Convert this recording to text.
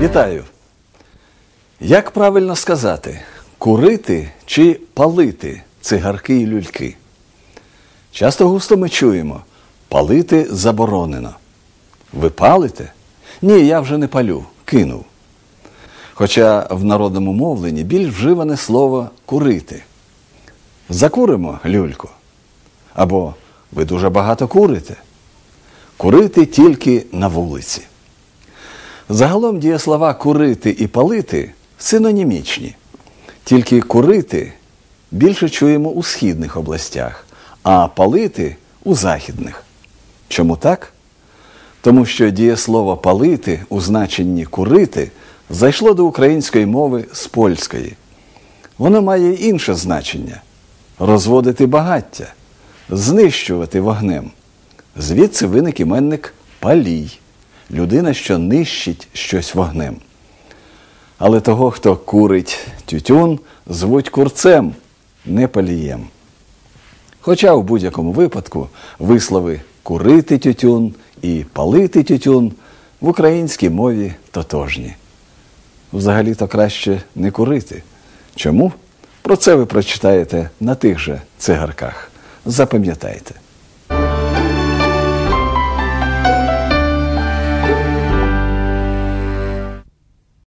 Вітаю! Як правильно сказати, курити чи палити цигарки і люльки? Часто густо ми чуємо, палити заборонено. Ви палите? Ні, я вже не палю, кинув. Хоча в народному мовленні більш вживане слово курити. Закуримо люльку. Або ви дуже багато курите. Курити тільки на вулиці. Загалом дієслова курити і палити синонімічні. Тільки курити більше чуємо у східних областях, а палити у західних. Чому так? Тому що дієслово палити у значенні курити зайшло до української мови з польської. Воно має інше значення розводити багаття, знищувати вогнем. Звідси виник іменник палій, людина, що нищить щось вогнем. Але того, хто курить тютюн, звуть курцем, не палієм. Хоча в будь-якому випадку вислови курити тютюн і палити тютюн в українській мові тотожні. Взагалі-то краще не курити. Чому? Про це ви прочитаєте на тих же цигарках. Запам'ятайте.